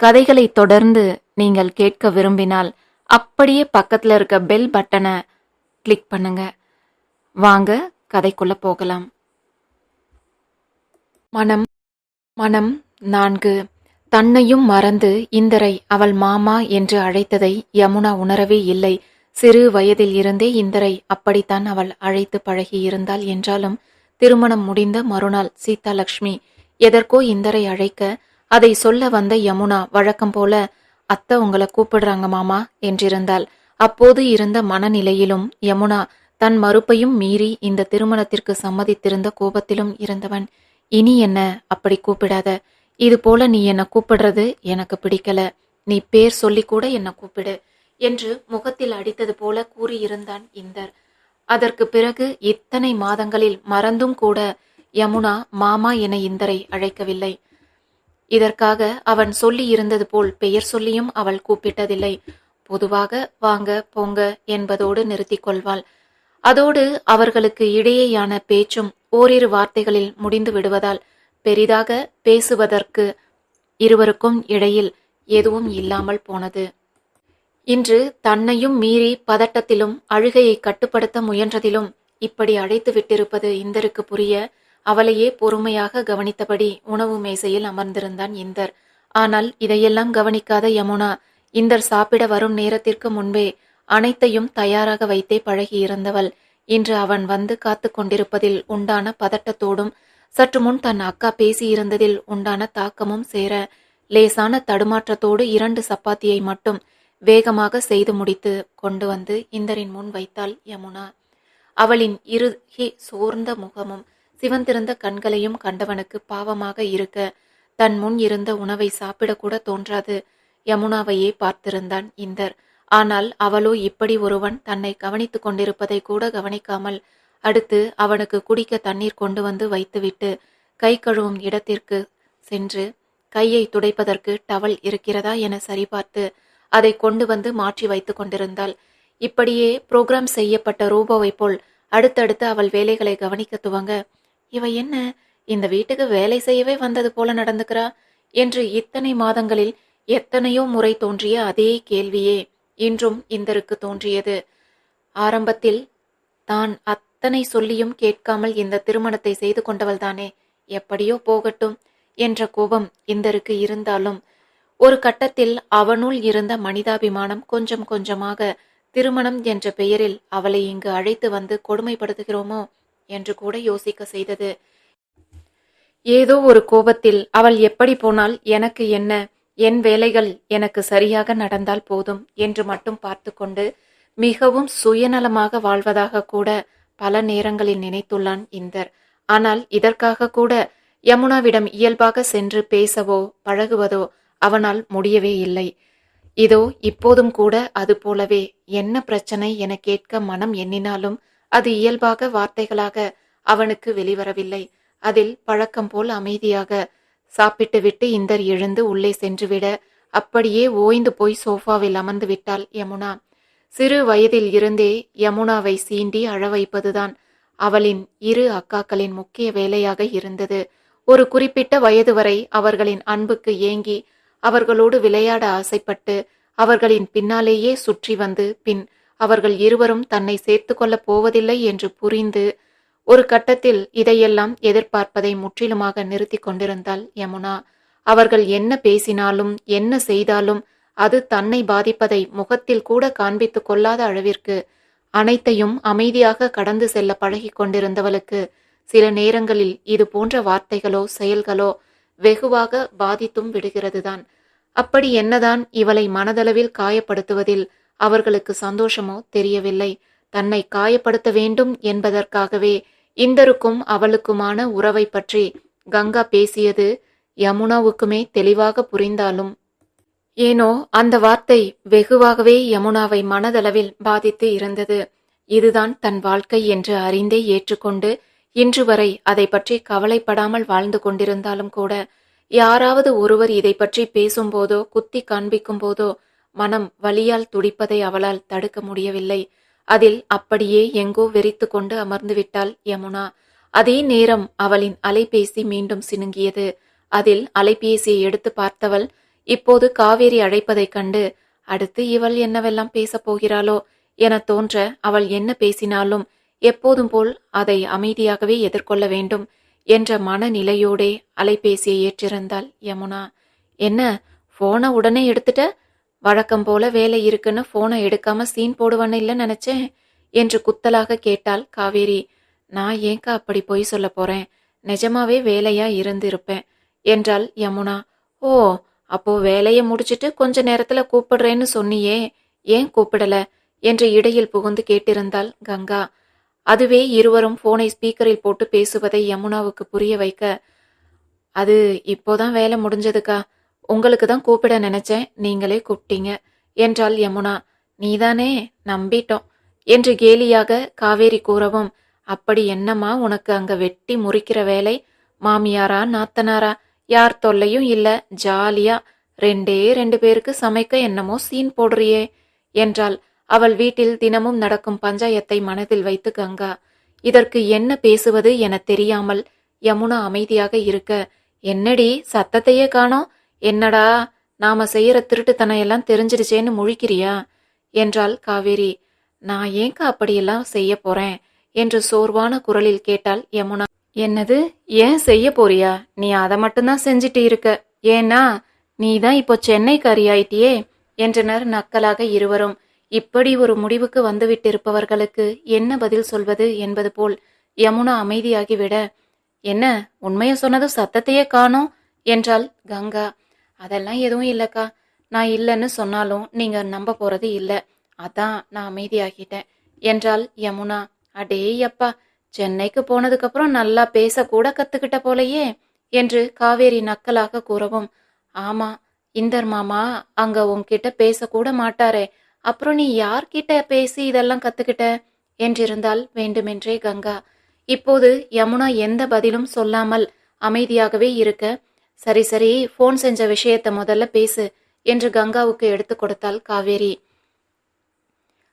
கதைகளை தொடர்ந்து நீங்கள் கேட்க விரும்பினால் அப்படியே பக்கத்துல இருக்க பெல் பட்டனை கிளிக் பண்ணுங்க. வாங்க கதைக்குள்ள போகலாம். மனம் மனம் நான்கு. தன்னையும் மறந்து இந்தரை அவள் மாமா என்று அழைத்ததை யமுனா உணரவே இல்லை. சிறு வயதில் இருந்தே இந்தரை அப்படித்தான் அவள் அழைத்து பழகியிருந்தாள் என்றாலும் திருமணம் முடிந்த மறுநாள் சீதாலட்சுமி எதற்கோ இந்தரை அழைக்க அதை சொல்ல வந்த யமுனா வழக்கம் போல அத்தை உங்களை கூப்பிடுறாங்க மாமா என்றிருந்தாள். அப்போது இருந்த மனநிலையிலும் யமுனா தன் மறுப்பையும் மீறி இந்த திருமணத்திற்கு சம்மதித்திருந்த கோபத்திலும் இருந்தவன். இனி என்ன அப்படி கூப்பிடாத? இது போல நீ என்ன கூப்பிடுறது எனக்கு பிடிக்கல. நீ பேர் சொல்லி கூட என்ன கூப்பிடு என்று முகத்தில் அடித்தது போல கூறியிருந்தான் இந்தர். அதற்கு பிறகு இத்தனை மாதங்களில் மறந்தும் கூட யமுனா மாமா என இந்தரை அழைக்கவில்லை. இதற்காக அவன் சொல்லி இருந்தது போல் பெயர் சொல்லியும் அவள் கூப்பிட்டதில்லை. பொதுவாக வாங்க போங்க என்பதோடு நிறுத்திக் கொள்வாள். அதோடு அவர்களுக்கு இடையேயான பேச்சும் ஓரிரு வார்த்தைகளில் முடிந்து விடுவதால் பெரிதாக பேசுவதற்கு இருவருக்கும் இடையில் எதுவும் இல்லாமல் போனது. இன்று தன்னையும் மீறி பதட்டத்திலும் அழுகையை கட்டுப்படுத்த முயன்றதிலும் இப்படி அழைத்து விட்டிருப்பது இந்தருக்கு புரிய அவளையே பொறுமையாக கவனித்தபடி உணவு மேசையில் அமர்ந்திருந்தான் இந்தர். ஆனால் இதையெல்லாம் கவனிக்காத யமுனா இந்தர் சாப்பிட வரும் நேரத்திற்கு முன்பே அனைத்தையும் தயாராக வைத்தே பழகியிருந்தவள். இன்று அவன் வந்து காத்து கொண்டிருப்பதில் உண்டான பதட்டத்தோடும் சற்று முன் தன் அக்கா பேசியிருந்ததில் உண்டான தாக்கமும் சேர லேசான தடுமாற்றத்தோடு இரண்டு சப்பாத்தியை மட்டும் வேகமாக செய்து முடித்து கொண்டு வந்து இந்தரின் முன் வைத்தாள் யமுனா. அவளின் இறுகி சோர்ந்த முகமும் சிவந்திருந்த கண்களையும் கண்டவனுக்கு பாவமாக இருக்க தன் முன் இருந்த உணவை சாப்பிடக்கூட தோன்றாது. யமுனாவையே பார்த்திருந்தான் இந்தர். ஆனால் அவளோ இப்படி ஒருவன் தன்னை கவனித்துக் கொண்டிருப்பதை கூட கவனிக்காமல் அடுத்து அவனுக்கு குடிக்க தண்ணீர் கொண்டு வந்து வைத்துவிட்டு கை கழுவும் இடத்திற்கு சென்று கையை துடைப்பதற்கு டவல் இருக்கிறதா என சரிபார்த்து அதை கொண்டு வந்து மாற்றி வைத்துக் கொண்டிருந்தாள். இப்படியே புரோகிராம் செய்யப்பட்ட ரூபோவை போல் அடுத்தடுத்து அவள் வேலைகளை கவனிக்க துவங்க இவ என்ன இந்த வீட்டுக்கு வேலை செய்யவே வந்தது போல நடந்துக்கிறா என்று இத்தனை மாதங்களில் எத்தனையோ முறை தோன்றிய அதே கேள்வியே இன்றும் இந்தருக்கு தோன்றியது. ஆரம்பத்தில் தான் அத்தனை சொல்லியும் கேட்காமல் இந்த திருமணத்தை செய்து கொண்டவள்தானே எப்படியோ போகட்டும் என்ற கோபம் இந்தருக்கு இருந்தாலும் ஒரு கட்டத்தில் அவனுள் இருந்த மனிதாபிமானம் கொஞ்சம் கொஞ்சமாக திருமணம் என்ற பெயரில் அவளை இங்கு அழைத்து வந்து கொடுமைப்படுத்துகிறோமோ என்று கூட யோசிக்க செய்தது. ஏதோ ஒரு கோபத்தில் அவள் எப்படி போனால் எனக்கு என்ன என் வேலைகள் எனக்கு சரியாக நடந்தால் போதும் என்று மட்டும் பார்த்து கொண்டு மிகவும் சுயநலமாக வாழ்வதாக கூட பல நேரங்களில் நினைத்துள்ளான் இந்தர். ஆனால் இதற்காக கூட யமுனாவிடம் இயல்பாக சென்று பேசவோ பழகுவதோ அவனால் முடியவே இல்லை. இதோ இப்போதும் கூட அது போலவே என்ன பிரச்சனை என கேட்க மனம் எண்ணினாலும் அது இயல்பாக வார்த்தைகளாக அவனுக்கு வெளிவரவில்லை. அதில் பழக்கம் போல் அமைதியாக சாப்பிட்டுவிட்டு இந்தர் எழுந்து உள்ளே சென்றுவிட அப்படியே ஓய்ந்து போய் சோஃபாவில் அமர்ந்து விட்டாள் யமுனா. சிறு வயதில் இருந்தே யமுனாவை சீண்டி அழ வைப்பதுதான் அவளின் இரு அக்காக்களின் முக்கிய வேலையாக இருந்தது. ஒரு குறிப்பிட்ட வயது வரை அவர்களின் அன்புக்கு ஏங்கி அவர்களோடு விளையாட ஆசைப்பட்டு அவர்களின் பின்னாலேயே சுற்றி வந்து பின் அவர்கள் இருவரும் தன்னை சேர்த்து கொள்ளப் போவதில்லை என்று புரிந்து ஒரு கட்டத்தில் இதையெல்லாம் எதிர்பார்ப்பதை முற்றிலுமாக நிறுத்தி கொண்டிருந்தாள் யமுனா. அவர்கள் என்ன பேசினாலும் என்ன செய்தாலும் அது தன்னை பாதிப்பதை முகத்தில் கூட காண்பித்துக் கொள்ளாத அளவிற்கு அனைத்தையும் அமைதியாக கடந்து செல்ல பழகி கொண்டிருந்தவளுக்கு சில நேரங்களில் இது போன்ற வார்த்தைகளோ செயல்களோ வெகுவாக பாதித்தும் விடுகிறதுதான். அப்படி என்னதான் இவளை மனதளவில் காயப்படுத்துவதில் அவர்களுக்கு சந்தோஷமோ தெரியவில்லை. தன்னை காயப்படுத்த வேண்டும் என்பதற்காகவே இந்தருக்கும் அவளுக்குமான உறவை பற்றி கங்கா பேசியது யமுனாவுக்குமே தெளிவாக புரிந்தாலும். ஏனோ அந்த வார்த்தை வெகுவாகவே யமுனாவை மனதளவில் பாதித்து இருந்தது. இதுதான் தன் வாழ்க்கை என்று அறிந்தே ஏற்றுக்கொண்டு இன்று வரை அதை பற்றி கவலைப்படாமல் வாழ்ந்து கொண்டிருந்தாலும் கூட யாராவது ஒருவர் இதை பற்றி பேசும்போதோ குத்தி காண்பிக்கும் போதோ மனம் வலியால் துடிப்பதை அவளால் தடுக்க முடியவில்லை. அதில் அப்படியே எங்கோ வெறித்து கொண்டு அமர்ந்து விட்டாள் யமுனா. அதே நேரம் அவளின் அலைபேசி மீண்டும் சினுங்கியது. அதில் அலைபேசியை எடுத்து பார்த்தவள் இப்போது காவேரி அழைப்பதைக் கண்டு அடுத்து இவள் என்னவெல்லாம் பேசப் போகிறாளோ என தோன்ற அவள் என்ன பேசினாலும் எப்போதும் போல் அதை அமைதியாகவே எதிர்கொள்ள வேண்டும் என்ற மனநிலையோடே அலைபேசியை ஏற்றிருந்தாள் யமுனா. என்ன போனை உடனே எடுத்துட்ட? வழக்கம் போல வேலை இருக்குன்னு போனை எடுக்காம சீன் போடுவான்னு இல்லை நினைச்சேன் என்று குத்தலாக கேட்டாள் காவேரி. நான் ஏங்கா அப்படி பொய் சொல்ல போறேன்? நிஜமாவே வேலையா இருந்து இருப்பேன் என்றாள் யமுனா. ஓ அப்போ வேலையை முடிச்சிட்டு கொஞ்ச நேரத்துல கூப்பிடுறேன்னு சொன்னியே ஏன் கூப்பிடல? என்று இடையில் புகுந்து கேட்டிருந்தாள் கங்கா. அதுவே இருவரும் போனை ஸ்பீக்கரில் போட்டு பேசுவதை யமுனாவுக்கு புரிய வைக்க அது இப்போதான் வேலை முடிஞ்சதுக்கா? உங்களுக்கு தான் கூப்பிட நினைச்சேன். நீங்களே கூப்பிட்டீங்க. என்றாள் யமுனா. நீதானே? நம்பிட்டோம். என்று கேலியாக காவேரி கூறவும் அப்படி என்னம்மா உனக்கு அங்க வெட்டி முறிக்கிற வேலை? மாமியாரா நாத்தனாரா? யார் தொல்லையும் இல்ல. ஜாலியா. ரெண்டே ரெண்டு பேருக்கு சமைக்க என்னமோ சீன் போடுறியே. என்றாள். அவள் வீட்டில் தினமும் நடக்கும் பஞ்சாயத்தை மனதில் வைத்து கங்கா. இதற்கு என்ன பேசுவது என தெரியாமல் யமுனா அமைதியாக இருக்க. என்னடி சத்தத்தையே காணோம். என்னடா நாம செய்யற திருட்டுத்தனம் எல்லாம் தெரிஞ்சிருச்சேன்னு முழிக்கிறியா? என்றாள் காவேரி. நான் ஏங்க அப்படியெல்லாம் செய்ய போறேன்? என்று சோர்வான குரலில் கேட்டாள் யமுனா. என்னது? ஏன் செய்ய போறியா? நீ அதை மட்டும்தான் செஞ்சிட்டு இருக்க. ஏன்னா நீ தான் இப்போ சென்னைக்காரி ஆயிட்டியே என்றனர் நக்கலாக இருவரும். இப்படி ஒரு முடிவுக்கு வந்துவிட்டிருப்பவர்களுக்கு என்ன பதில் சொல்வது என்பது போல் யமுனா அமைதியாகிவிட. என்ன உண்மையை சொன்னதும் சத்தத்தையே காணோம்? என்றாள் கங்கா. அதெல்லாம் எதுவும் இல்லைக்கா. நான் இல்லைன்னு சொன்னாலும் நீங்க நம்ப போறது இல்லை. அதான் நான் அமைதியாகிட்டேன். என்றாள் யமுனா. அடே அப்பா சென்னைக்கு போனதுக்கப்புறம் நல்லா பேசக்கூட கற்றுக்கிட்ட கத்துக்கிட்ட போலயே என்று காவேரி நக்கலாக கூறவும். ஆமா இந்தர் மாமா அங்க உன்கிட்ட பேசக்கூட மாட்டாரே. அப்புறம் நீ யார்கிட்ட பேசி இதெல்லாம் கத்துக்கிட்ட? என்றிருந்தால் வேண்டுமென்றே கங்கா. இப்போது யமுனா எந்த பதிலும் சொல்லாமல் அமைதியாகவே இருக்க சரி சரி ஃபோன் செஞ்ச விஷயத்த முதல்ல பேசு என்று கங்காவுக்கு எடுத்து கொடுத்தாள் காவேரி.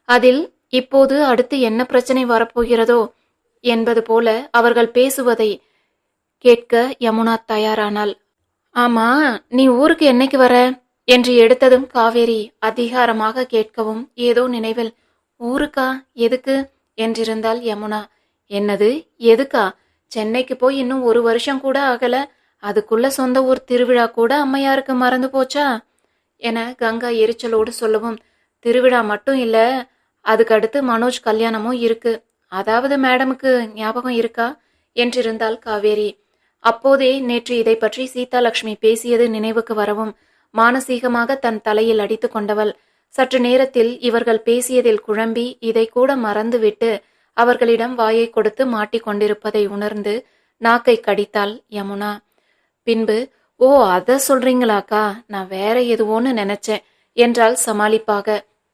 அதில் இப்போது அடுத்து என்ன பிரச்சனை வரப்போகிறதோ என்பது போல அவர்கள் பேசுவதை கேட்க யமுனா தயாரானாள். ஆமா நீ ஊருக்கு என்னைக்கு வர? என்று எடுத்ததும் காவேரி அதிகாரமாக கேட்கவும் ஏதோ நினைவில் ஊருக்கா? எதுக்கு? என்றிருந்தாள் யமுனா. என்னது? எதுக்கா? சென்னைக்கு போய் இன்னும் ஒரு வருஷம் கூட ஆகல. அதுக்குள்ள சொந்த ஊர் திருவிழா கூட அம்மையாருக்கு மறந்து போச்சா? என கங்கா எரிச்சலோடு சொல்லவும் திருவிழா மட்டும் இல்ல அதுக்கடுத்து மனோஜ் கல்யாணமும் இருக்கு. அதாவது மேடமுக்கு ஞாபகம் இருக்கா? என்றிருந்தாள் காவேரி. அப்போதே நேற்று இதை பற்றி சீதாலட்சுமி பேசியது நினைவுக்கு வரவும் மானசீகமாக தன் தலையில் அடித்து கொண்டவள். சற்று நேரத்தில் இவர்கள் பேசியதில் குழம்பி இதை கூட மறந்துவிட்டு அவர்களிடம் வாயை கொடுத்து மாட்டிக்கொண்டிருப்பதை உணர்ந்து நாக்கை கடித்தாள் யமுனா. பின்பு ஓ அத சொல்றீங்களாக்கா? நான் வேற எதுவோன்னு நினைச்சேன் என்றால் சமாளிப்பாக.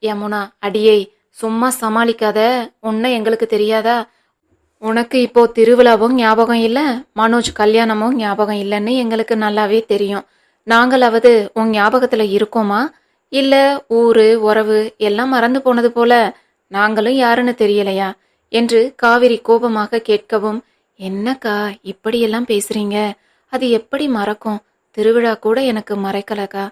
யமுனா அடியை சும்மா சமாளிக்காத. உன்னை எங்களுக்கு தெரியாதா? உனக்கு இப்போ திருவிழாவும் ஞாபகம் இல்லை? மனோஜ் கல்யாணமும் ஞாபகம் இல்லைன்னு எங்களுக்கு நல்லாவே தெரியும். நாங்களாவது உன் ஞாபகத்துல இருக்கோமா? இல்ல ஊரு உறவு எல்லாம் மறந்து போனது போல நாங்களும் யாருன்னு தெரியலையா? என்று காவிரி கோபமாக கேட்கவும் என்னக்கா இப்படியெல்லாம் பேசுறீங்க? அது எப்படி மறக்கும்? திருவிழா கூட எனக்கு மறைக்கலக்கா.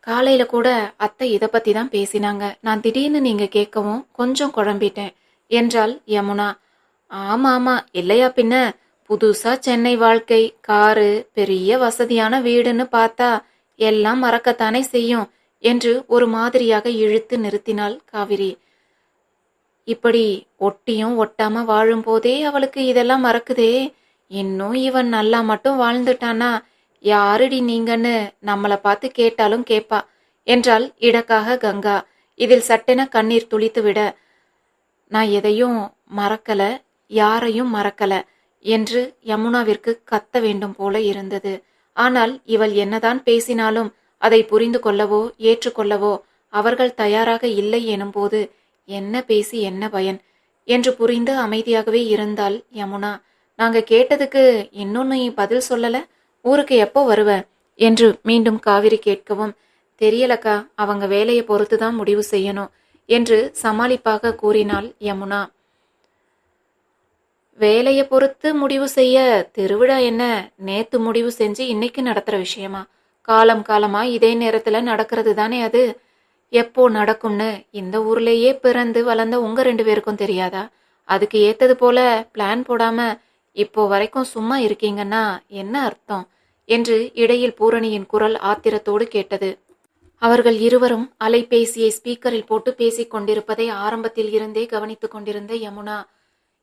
காலையில கூட அத்தை இதை பத்தி தான் பேசினாங்க. நான் திடீர்னு நீங்க கேட்கவும் கொஞ்சம் குழம்பிட்டேன். என்றாள் யமுனா. ஆமா ஆமா. இல்லையா பின்ன? புதுசா சென்னை வாழ்க்கை காரு பெரிய வசதியான வீடுன்னு பார்த்தா எல்லாம் மறக்கத்தானே செய்யும் என்று ஒரு மாதிரியாக இழுத்து நிறுத்தினாள் காவிரி. இப்படி ஒட்டியும் ஒட்டாம வாழும்போதே அவளுக்கு இதெல்லாம் மறக்குதே. இன்னும் இவன் நல்லா மட்டும் வாழ்ந்துட்டானா? யாருடி நீங்கன்னு நம்மளை பார்த்து கேட்டாலும் கேட்பா என்றால் இடக்காக கங்கா. இதில் சட்டென கண்ணீர் துளித்து விட நான் எதையும் மறக்கல யாரையும் மறக்கல என்று யமுனாவிற்கு கத்த வேண்டும் போல இருந்தது. ஆனால் இவள் என்னதான் பேசினாலும் அதை புரிந்து கொள்ளவோ ஏற்றுக்கொள்ளவோ அவர்கள் தயாராக இல்லை எனும்போது என்ன பேசி என்ன பயன்? என்று புரிந்து அமைதியாகவே இருந்தால் யமுனா. நாங்க கேட்டதுக்கு இன்னும் நீ பதில் சொல்லல? ஊருக்கு எப்போ வருவ? என்று மீண்டும் காவிரி கேட்கவும் தெரியலக்கா அவங்க வேலையை பொறுத்து தான் முடிவு செய்யணும் என்று சமாளிப்பாக கூறினாள் யமுனா. வேலையை பொறுத்து முடிவு செய்ய திருவிழா என்ன? நேத்து முடிவு செஞ்சு இன்னைக்கு நடத்துற விஷயமா? காலம் காலமா இதே நேரத்துல நடக்கிறது தானே அது? எப்போ நடக்கும்னு இந்த ஊர்லேயே பிறந்து வளர்ந்த உங்க ரெண்டு பேருக்கும் தெரியாதா? அதுக்கு ஏத்தது போல பிளான் போடாம இப்போ வரைக்கும் சும்மா இருக்கீங்கன்னா என்ன அர்த்தம்? என்று இடையில் பூரணியின் குரல் ஆத்திரத்தோடு கேட்டது. அவர்கள் இருவரும் அலைபேசியை ஸ்பீக்கரில் போட்டு பேசிக் கொண்டிருப்பதை ஆரம்பத்தில் இருந்தே கவனித்துக் கொண்டிருந்த யமுனா.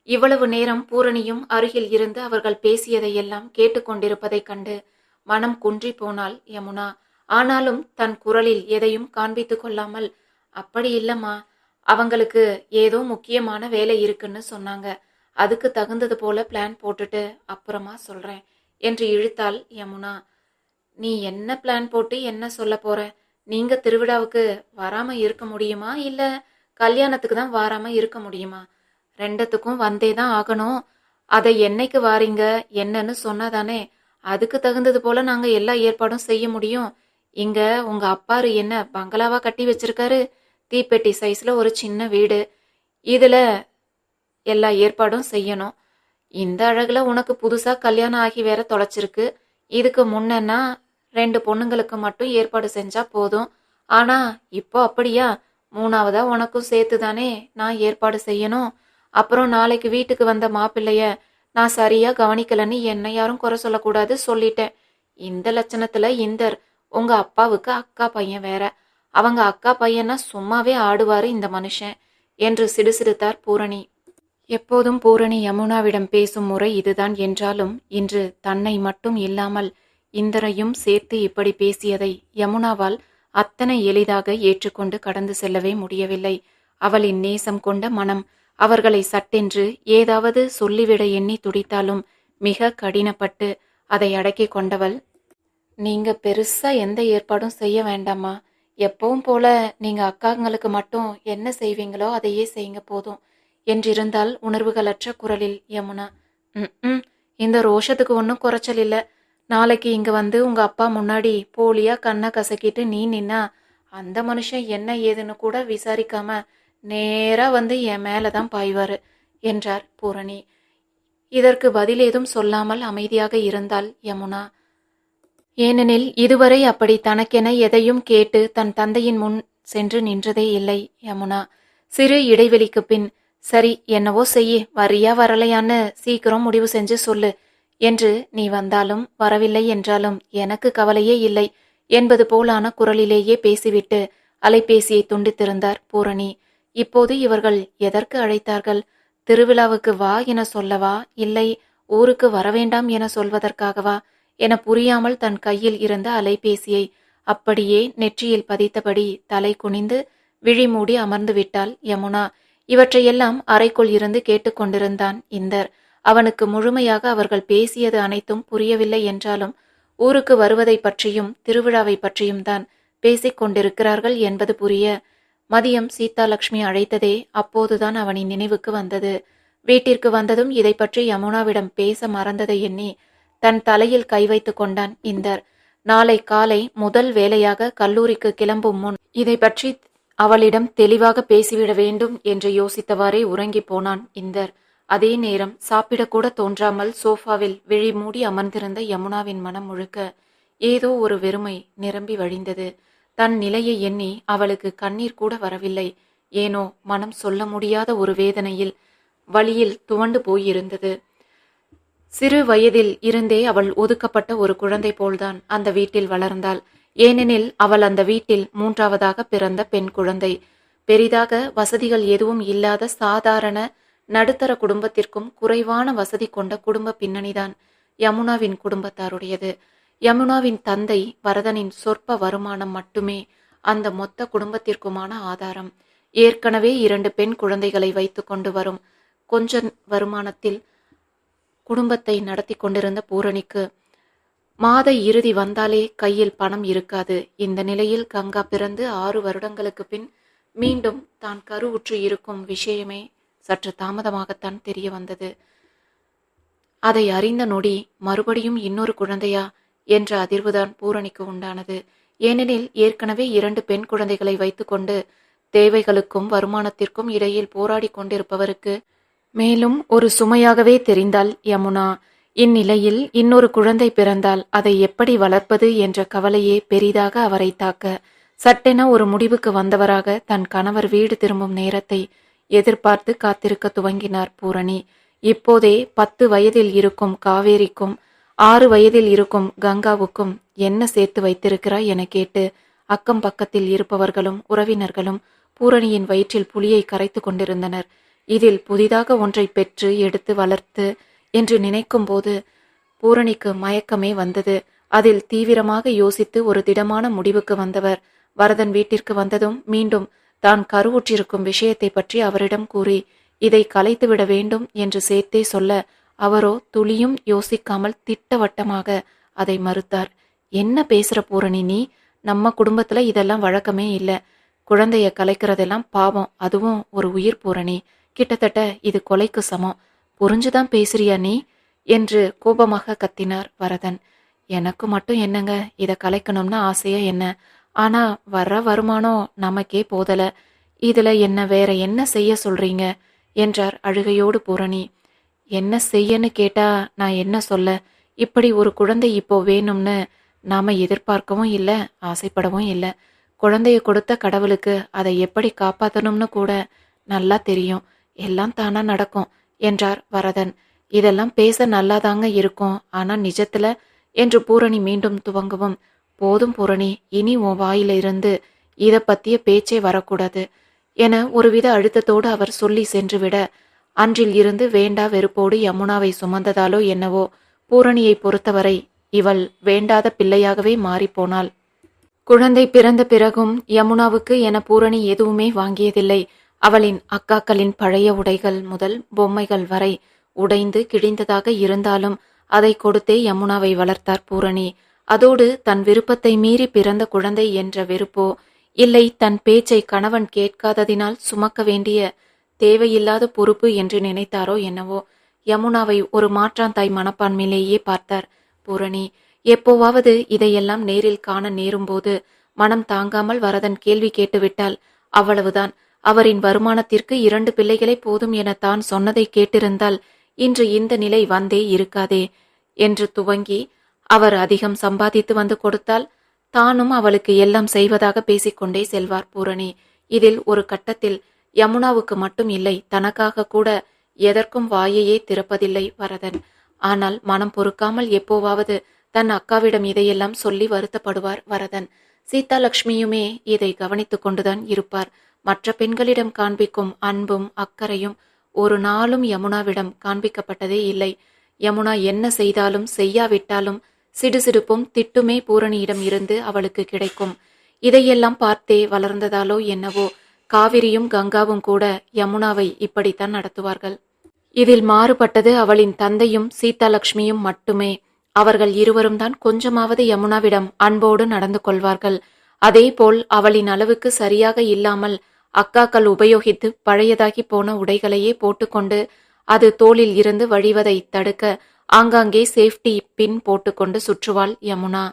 இவ்வளவு நேரம் பூரணியும் அருகில் இருந்து அவர்கள் பேசியதையெல்லாம் கேட்டுக்கொண்டிருப்பதைக் கண்டு மனம் குன்றி போனாள் யமுனா. ஆனாலும் தன் குரலில் எதையும் காண்பித்து கொள்ளாமல் அப்படி இல்லம்மா அவங்களுக்கு ஏதோ முக்கியமான வேலை இருக்குன்னு சொன்னாங்க. அதுக்கு தகுந்தது போல பிளான் போட்டுட்டு அப்புறமா சொல்றேன் என்று இழுத்தாள் யமுனா. நீ என்ன பிளான் போட்டு என்ன சொல்ல போற? நீங்க திருவிழாவுக்கு வராம இருக்க முடியுமா? இல்ல கல்யாணத்துக்கு தான் வராம இருக்க முடியுமா? ரெண்டத்துக்கும் வந்தே தான் ஆகணும். அதை என்னைக்கு வாரீங்க? என்னன்னு சொன்னாதானே? அதுக்கு தகுந்தது போல நாங்க எல்லா ஏற்பாடும் செய்ய முடியும். இங்க உங்க அப்பாரு என்ன பங்களாவா கட்டி வச்சிருக்காரு? தீப்பெட்டி சைஸ்ல ஒரு சின்ன வீடு. இதுல எல்லா ஏற்பாடும் செய்யணும். இந்த அழகுல உனக்கு புதுசா கல்யாணம் ஆகி வேற தொலைச்சிருக்கு. இதுக்கு முன்னன்னா ரெண்டு பொண்ணுங்களுக்கு மட்டும் ஏற்பாடு செஞ்சா போதும். ஆனா இப்போ அப்படியா? மூணாவதா உனக்கும் சேர்த்து தானே நான் ஏற்பாடு செய்யணும். அப்புறம் நாளைக்கு வீட்டுக்கு வந்த மாப்பிள்ளைய நான் சரியா கவனிக்கலன்னு என்ன யாரும் குறை சொல்லக்கூடாது சொல்லிட்டேன். இந்த லட்சணத்துல இந்தர் உங்க அப்பாவுக்கு அக்கா பையன் வேற. அவங்க அக்கா பையனா சும்மாவே ஆடுவாரு இந்த மனுஷன் என்று சிடுசிடுத்தார் பூரணி. எப்போதும் பூரணி யமுனாவிடம் பேசும் முறை இதுதான் என்றாலும் இன்று தன்னை மட்டும் இல்லாமல் இந்தரையும் சேர்த்து இப்படி பேசியதை யமுனாவால் அத்தனை எளிதாக ஏற்றுக்கொண்டு கடந்து செல்லவே முடியவில்லை. அவளின் நேசம் கொண்ட மனம் அவர்களை சட்டென்று ஏதாவது சொல்லிவிட எண்ணி துடித்தாலும் மிக கடினப்பட்டு அதை அடக்கிக் கொண்டவள் நீங்க பெருசா எந்த ஏற்பாடும் செய்ய வேண்டாமா எப்பவும் போல நீங்க அக்காங்களுக்கு மட்டும் என்ன செய்வீங்களோ அதையே செய்யுங்க போதும். என்றிருந்தால் உணர்வுகளற்ற குரலில் யமுனா ம் இந்த ரோஷத்துக்கு ஒன்றும் குறைச்சல் இல்லை. நாளைக்கு இங்கே வந்து உங்கள் அப்பா முன்னாடி போலியா கண்ணை கசக்கிட்டு நீ நின்னா அந்த மனுஷன் என்ன ஏதுன்னு கூட விசாரிக்காம நேராக வந்து என் மேலே தான் பாய்வார் என்றார் பூரணி. இதற்கு பதில் ஏதும் சொல்லாமல் அமைதியாக இருந்தாள் யமுனா. ஏனெனில் இதுவரை அப்படி தனக்கென எதையும் கேட்டு தன் தந்தையின் முன் சென்று நின்றதே இல்லை யமுனா. சிறு இடைவெளிக்கு பின் சரி என்னவோ செய்யி வரியா வரலையான்னு சீக்கிரம் முடிவு செஞ்சு சொல்லு. என்று நீ வந்தாலும் வரவில்லை என்றாலும் எனக்கு கவலையே இல்லை என்பது போலான குரலிலேயே பேசிவிட்டு அலைபேசியை துண்டித்திருந்தார் பூரணி. இப்போது இவர்கள் எதற்கு அழைத்தார்கள்? திருவிழாவுக்கு வா என சொல்லவா? இல்லை ஊருக்கு வரவேண்டாம் என சொல்வதற்காகவா? என புரியாமல் தன் கையில் இருந்த அலைபேசியை அப்படியே நெற்றியில் பதித்தபடி தலை குனிந்து விழி மூடி அமர்ந்து விட்டாள் யமுனா. இவற்றையெல்லாம் அறைக்குள் இருந்து கேட்டுக்கொண்டிருந்தான் இந்தர். அவனுக்கு முழுமையாக அவர்கள் பேசியது அனைத்தும் புரியவில்லை என்றாலும் ஊருக்கு வருவதை பற்றியும் திருவிழாவை பற்றியும் தான் பேசிக் கொண்டிருக்கிறார்கள் என்பது புரிய மதியம் சீதாலட்சுமி அழைத்ததே அப்போதுதான் அவனின் நினைவுக்கு வந்தது. வீட்டிற்கு வந்ததும் இதை பற்றி யமுனாவிடம் பேச மறந்ததை எண்ணி தன் தலையில் கை வைத்து கொண்டான் இந்தர். நாளை காலை முதல் வேலையாக கல்லூரிக்கு கிளம்பும் முன் இதை பற்றி அவளிடம் தெளிவாக பேசிவிட வேண்டும் என்று யோசித்தவாறே உறங்கி போனான் இந்தர். அதே நேரம் சாப்பிடக்கூட தோன்றாமல் சோஃபாவில் விழி மூடி அமர்ந்திருந்த யமுனாவின் மனம் முழுக்க ஏதோ ஒரு வெறுமை நிரம்பி வழிந்தது. தன் நிலையை எண்ணி அவளுக்கு கண்ணீர் கூட வரவில்லை. ஏனோ மனம் சொல்ல முடியாத ஒரு வேதனையில் வழியில் துவண்டு போயிருந்தது. சிறு வயதில் இருந்தே அவள் ஒதுக்கப்பட்ட ஒரு குழந்தை போல்தான் அந்த வீட்டில் வளர்ந்தாள். ஏனெனில் அவள் அந்த வீட்டில் மூன்றாவதாக பிறந்த பெண் குழந்தை. பெரிதாக வசதிகள் எதுவும் இல்லாத சாதாரண நடுத்தர குடும்பத்திற்கும் குறைவான வசதி கொண்ட குடும்ப பின்னணிதான் யமுனாவின் குடும்பத்தாருடையது. யமுனாவின் தந்தை வரதனின் சொற்ப வருமானம் மட்டுமே அந்த மொத்த குடும்பத்திற்குமான ஆதாரம். ஏற்கனவே இரண்டு பெண் குழந்தைகளை வைத்து கொண்டு வரும் கொஞ்ச வருமானத்தில் குடும்பத்தை நடத்தி கொண்டிருந்த பூரணிக்கு மாத இறுதி வந்தாலே கையில் பணம் இருக்காது. இந்த நிலையில் கங்கா பிறந்து ஆறு வருடங்களுக்கு பின் மீண்டும் தான் கருவுற்று இருக்கும் விஷயமே சற்று தாமதமாகத்தான் தெரிய வந்தது. அதை அறிந்த நொடி மறுபடியும் இன்னொரு குழந்தையா? என்ற அதிர்வுதான் பூரணிக்கு உண்டானது. ஏனெனில் ஏற்கனவே இரண்டு பெண் குழந்தைகளை வைத்துக்கொண்டு தேவைகளுக்கும் வருமானத்திற்கும் இடையில் போராடி கொண்டிருப்பவருக்கு மேலும் ஒரு சுமையாகவே தெரிந்தால் யமுனா இந்நிலையில் இன்னொரு குழந்தை பிறந்தால் அதை எப்படி வளர்ப்பது என்ற கவலையே பெரிதாக அவரை தாக்க சட்டென ஒரு முடிவுக்கு வந்தவராக தன் கணவர் வீடு திரும்பும் நேரத்தை எதிர்பார்த்து காத்திருக்க துவங்கினார் பூரணி. இப்போதே பத்து வயதில் இருக்கும் காவேரிக்கும் ஆறு வயதில் இருக்கும் கங்காவுக்கும் என்ன சேர்த்து வைத்திருக்கிறாய் என கேட்டு அக்கம் பக்கத்தில் இருப்பவர்களும் உறவினர்களும் பூரணியின் வயிற்றில் புலியை கரைத்து கொண்டிருந்தனர். இதில் புதிதாக ஒன்றை பெற்று எடுத்து வளர்த்து என்று நினைக்கும்போது பூரணிக்கு மயக்கமே வந்தது. அதில் தீவிரமாக யோசித்து ஒரு திடமான முடிவுக்கு வந்தவர். வரதன் வீட்டிற்கு வந்ததும் மீண்டும் தான் கருவுற்றிருக்கும் விஷயத்தை பற்றி அவரிடம் கூறி இதை கலைத்துவிட வேண்டும் என்று சேர்த்தே சொல்ல அவரோ துளியும் யோசிக்காமல் திட்டவட்டமாக அதை மறுத்தார். என்ன பேசுற பூரணி நீ? நம்ம குடும்பத்துல இதெல்லாம் வழக்கமே இல்லை. குழந்தைய கலைக்கிறதெல்லாம் பாவம். அதுவும் ஒரு உயிர் பூரணி. கிட்டத்தட்ட இது கொலைக்கு சமம். புரிஞ்சுதான் பேசுறியா நீ? என்று கோபமாக கத்தினார் வரதன். எனக்கு மட்டும் என்னங்க? இதை கலைக்கணும்னு ஆசையா என்ன? ஆனா வர்ற வருமானம் நமக்கே போதல. இதுல என்ன வேற என்ன செய்ய சொல்றீங்க? என்றார் அழுகையோடு பூரணி. என்ன செய்யன்னு கேட்டா நான் என்ன சொல்ல? இப்படி ஒரு குழந்தை இப்போ வேணும்னு நாம எதிர்பார்க்கவும் இல்லை ஆசைப்படவும் இல்லை. குழந்தைய கொடுத்த கடவுளுக்கு அதை எப்படி காப்பாற்றணும்னு கூட நல்லா தெரியும். எல்லாம் தானா நடக்கும். என்றார் வரதன். இதெல்லாம் பேச நல்லாதாங்க இருக்கும். ஆனா நிஜத்துல என்று பூரணி மீண்டும் துவங்கவும் போதும் பூரணி இனி உன் வாயிலிருந்து இத பத்திய பேச்சே வரக்கூடாது என ஒருவித அழுத்தத்தோடு அவர் சொல்லி சென்றுவிட அன்றில் இருந்து வேண்டா வெறுப்போடு யமுனாவை சுமந்ததாலோ என்னவோ பூரணியை பொறுத்தவரை இவள் வேண்டாத பிள்ளையாகவே மாறிப்போனாள். குழந்தை பிறந்த பிறகும் யமுனாவுக்கு என பூரணி எதுவுமே வாங்கியதில்லை. அவளின் அக்காக்களின் பழைய உடைகள் முதல் பொம்மைகள் வரை உடைந்து கிழிந்ததாக இருந்தாலும் அதை கொடுத்தே யமுனாவை வளர்த்தார் பூரணி. அதோடு தன் விருப்பத்தை மீறி பிறந்த குழந்தை என்ற வெறுப்போ இல்லை தன் பேச்சை கணவன் கேட்காததினால் சுமக்க வேண்டிய தேவையில்லாத பொறுப்பு என்று நினைத்தாரோ என்னவோ யமுனாவை ஒரு மாற்றாந்தாய் மனப்பான்மையிலேயே பார்த்தார் பூரணி. எப்போவாவது இதையெல்லாம் நேரில் காண நேரும்போது மனம் தாங்காமல் வரதன் கேள்வி கேட்டுவிட்டால் அவ்வளவுதான். அவரின் வருமானத்திற்கு இரண்டு பிள்ளைகளே போதும் என தான் சொன்னதை கேட்டிருந்தால் இன்று இந்த நிலை வந்தே இருக்காதே என்று துவங்கி அவர் அதிகம் சம்பாதித்து வந்து கொடுத்தால் தானும் அவளுக்கு எல்லாம் செய்வதாக பேசிக்கொண்டே செல்வார் பூரணி. இதில் ஒரு கட்டத்தில் யமுனாவுக்கு மட்டும் இல்லை தனக்காக கூட எதற்கும் வாயையே திறப்பதில்லை வரதன். ஆனால் மனம் பொறுக்காமல் எப்போவாவது தன் அக்காவிடம் இதையெல்லாம் சொல்லி வருத்தப்படுவார் வரதன். சீதாலட்சுமியுமே இதை கவனித்துக் கொண்டுதான் இருப்பார். மற்ற பெண்களிடம் காண்பிக்கும் அன்பும் அக்கறையும் ஒரு நாளும் யமுனாவிடம் காண்பிக்கப்பட்டதே இல்லை. யமுனா என்ன செய்தாலும் செய்யாவிட்டாலும் சிடுசிடுப்பும் திட்டுமே பூரணியிடம் இருந்து அவளுக்கு கிடைக்கும். இதையெல்லாம் பார்த்தே வளர்ந்ததாலோ என்னவோ காவிரியும் கங்காவும் கூட யமுனாவை இப்படித்தான் நடத்துவார்கள். இதில் மாறுபட்டது அவளின் தந்தையும் சீதாலட்சுமியும் மட்டுமே. அவர்கள் இருவரும் தான் கொஞ்சமாவது யமுனாவிடம் அன்போடு நடந்து கொள்வார்கள். அதேபோல் அவளின் அளவுக்கு சரியாக இல்லாமல் அக்காக்கள் உபயோகித்து பழையதாகி போன உடைகளையே போட்டுக்கொண்டு அது தோளில் இருந்து வழிவதை தடுக்க ஆங்காங்கே சேஃப்டி பின் போட்டுக்கொண்டு சுற்றுவாள் யமுனா.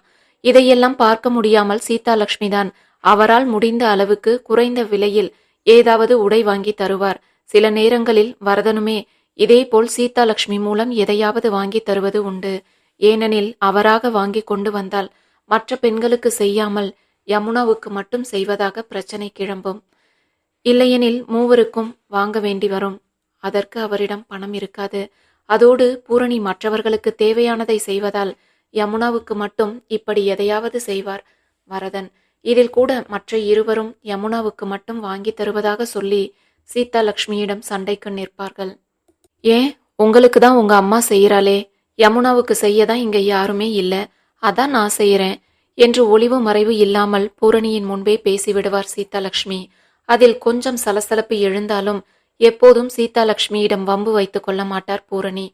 இதையெல்லாம் பார்க்க முடியாமல் சீதாலட்சுமி தான் அவரால் முடிந்த அளவுக்கு குறைந்த விலையில் ஏதாவது உடை வாங்கி தருவார். சில நேரங்களில் வரதனுமே இதேபோல் சீதாலட்சுமி மூலம் எதையாவது வாங்கி தருவது உண்டு. ஏனெனில் அவராக வாங்கி கொண்டு வந்தால் மற்ற பெண்களுக்கு செய்யாமல் யமுனாவுக்கு மட்டும் செய்வதாக பிரச்சனை கிளம்பும். இல்லையெனில் மூவருக்கும் வாங்க வேண்டி வரும். அதற்கு அவரிடம் பணம் இருக்காது. அதோடு பூரணி மற்றவர்களுக்கு தேவையானதை செய்வதால் யமுனாவுக்கு மட்டும் இப்படி எதையாவது செய்வார். வரதன் இதில் கூட மற்ற இருவரும் யமுனாவுக்கு மட்டும் வாங்கி தருவதாக சொல்லி சீதா லட்சுமியிடம் சண்டைக்கு நிற்பார்கள். ஏன் உங்களுக்கு தான் உங்க அம்மா செய்யறாளே யமுனாவுக்கு செய்ய தான் இங்க யாருமே இல்லை. அதான் நான் செய்யறேன் என்று ஒளிவு மறைவு இல்லாமல் பூரணியின் முன்பே பேசிவிடுவார் சீதாலட்சுமி அதில் கொஞ்சம் சலசலப்பு எழுந்தாலும் எப்போதும் சீதாலட்சுமியிடம் வம்பு வைத்துக் கொள்ள மாட்டார் பூரணி.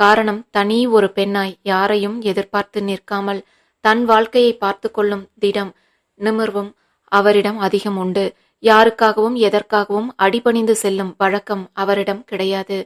காரணம் தனி ஒரு பெண்ணாய் யாரையும் எதிர்பார்த்து நிற்காமல் தன் வாழ்க்கையை பார்த்து கொள்ளும் திடம் நிமிர்வும் அவரிடம் அதிகம் உண்டு. யாருக்காகவும் எதற்காகவும் அடிபணிந்து செல்லும் வழக்கம் அவரிடம் கிடையாது.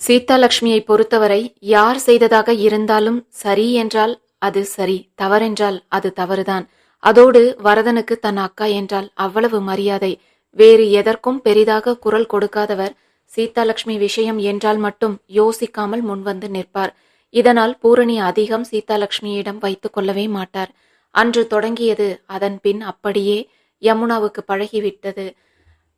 சீதாலட்சுமியை பொறுத்தவரை யார் செய்ததாக இருந்தாலும் சரி என்றால் அது சரி தவறென்றால் அது தவறுதான். அதோடு வரதனுக்கு தன் அக்கா என்றால் அவ்வளவு மரியாதை. வேறு எதற்கும் பெரிதாக குரல் கொடுக்காதவர். சீதாலட்சுமி விஷயம் என்றால் மட்டும் யோசிக்காமல் முன்வந்து நிற்பார். இதனால் பூரணி அதிகம் சீதாலட்சுமியிடம் வைத்துக் கொள்ளவே மாட்டார். அன்று தொடங்கியது அதன் பின் அப்படியே யமுனாவுக்கு பழகிவிட்டது.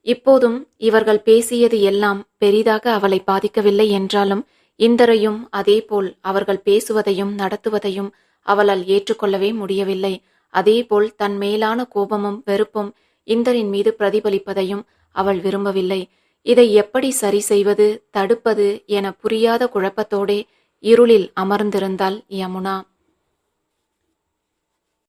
இப்போதும் இவர்கள் பேசியது எல்லாம் பெரிதாக அவளை பாதிக்கவில்லை என்றாலும் இந்தரையும் அதேபோல் அவர்கள் பேசுவதையும் நடத்துவதையும் அவளால் ஏற்றுக்கொள்ளவே முடியவில்லை. அதேபோல் தன் மேலான கோபமும் வெறுப்பும் இந்தரின் மீது பிரதிபலிப்பதையும் அவள் விரும்பவில்லை. இதை எப்படி சரி செய்வது தடுப்பது என புரியாத குழப்பத்தோடே இருளில் அமர்ந்திருந்தாள் யமுனா.